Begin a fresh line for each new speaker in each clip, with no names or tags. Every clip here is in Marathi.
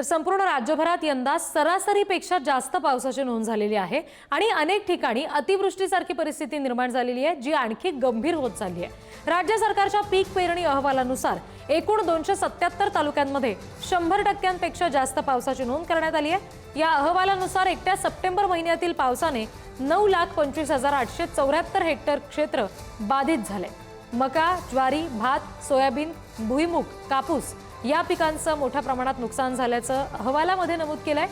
तर संपूर्ण राज्यभरात यंदा सरासरीपेक्षा जास्त पावसाची नोंद झालेली आहे आणि अनेक ठिकाणी अतिवृष्टीसारखी परिस्थिती निर्माण झालेली आहे जी आणखी गंभीर होत चालली आहे. राज्य सरकारच्या पीक पेरणी अहवालानुसार एकूण दोनशे सत्याहत्तर तालुक्यांमध्ये शंभर टक्क्यांपेक्षा जास्त पावसाची नोंद करण्यात आली आहे. या अहवालानुसार एकट्या सप्टेंबर महिन्यातील पावसाने नऊ लाख पंचवीस हजार आठशे चौऱ्याहत्तर हेक्टर क्षेत्र बाधित झाले मका ज्वारी भात सोयाबीन भुईमुग कापूस या पिकांचं मोठ्या प्रमाणात नुकसान झाल्याचं अहवालामध्ये नमूद केलंय.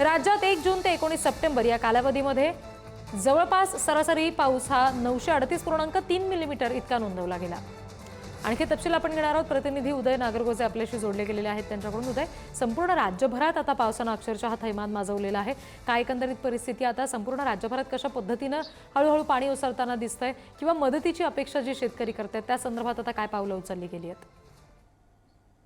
राज्यात एक जून ते एकोणीस सप्टेंबर या कालावधीमध्ये जवळपास सरासरी पाऊस हा नऊशे अडतीस पूर्णांक तीन मिलीमीटर इतका नोंदवला गेला. आणखी तपशील आपण घेणार आहोत. प्रतिनिधी उदय नागरगोजे आपल्याशी जोडले गेलेले आहेत त्यांच्याकडून. उदय संपूर्ण राज्यभरात आता पावसानं अक्षरशः थैमान माजवलेला आहे. काय एकंदरीत परिस्थिती आता? संपूर्ण राज्यभरात कशा पद्धतीनं हळूहळू पाणी ओसरताना दिसतंय? किंवा मदतीची अपेक्षा जी शेतकरी करतायत त्या संदर्भात आता काय पावलं उचलली गेली आहेत?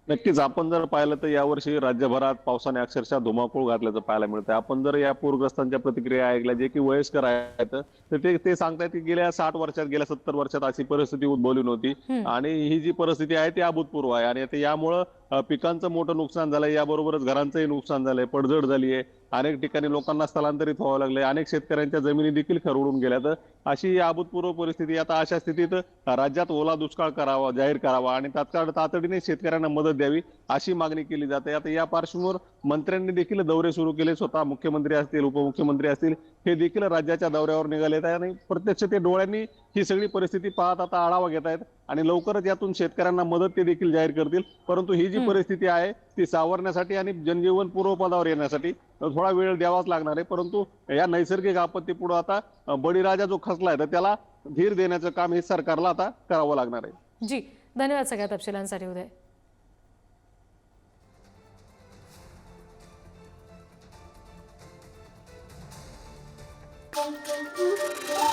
नक्कीच. आपण जर पाहिलं तर यावर्षी राज्यभरात पावसाने अक्षरशः धुमाकूळ घातल्याचं पाहायला मिळतंय. आपण जर या पूरग्रस्तांच्या प्रतिक्रिया ऐकल्या जे की वयस्कर आहेत तर ते ते सांगतायत की गेल्या साठ वर्षात गेल्या सत्तर वर्षात अशी परिस्थिती उद्भवली नव्हती. आणि ही जी परिस्थिती आहे ती अभूतपूर्व आहे. आणि यामुळं पिकांचं मोठं नुकसान झालंय. याबरोबरच घरांचंही नुकसान झालंय. पडझड झाली आहे अनेक ठिकाणी लोकांना स्थलांतरित व्हावं लागलंय अनेक शेतकऱ्यांच्या जमिनी देखील खरवडून तर अशी ही अभूतपूर्व परिस्थिती आता अशा स्थितीत राज्यात ओला दुष्काळ करावा जाहीर करावा आणि तात्काळ तातडीने शेतकऱ्यांना मदत द्यावी अशी मागणी केली जाते. आता या पार्श्वभूमीवर मंत्र्यांनी देखील दौरे सुरू केले स्वतः मुख्यमंत्री असतील उपमुख्यमंत्री असतील हे देखील राज्याच्या दौऱ्यावर निघाले आहेत आणि प्रत्यक्ष ते डोळ्यांनी ही सगळी परिस्थिती पाहत आता आढावा घेत आहेत आणि लवकरच यातून शेतकऱ्यांना मदत ते देखील जाहीर करतील. परंतु ही जी परिस्थिती आहे ती सावरण्यासाठी आणि जनजीवन पूर्वपदावर येण्यासाठी थोडा वेळ द्यावाच लागणार आहे. परंतु या नैसर्गिक आपत्ती पुढे आता बळीराजा जो खचलाय तर त्याला धीर देण्याचं काम हे सरकारला आता करावं लागणार आहे.
जी धन्यवाद सगळ्या तपशिलांसाठी उदय.
bom, bom, bom, bom.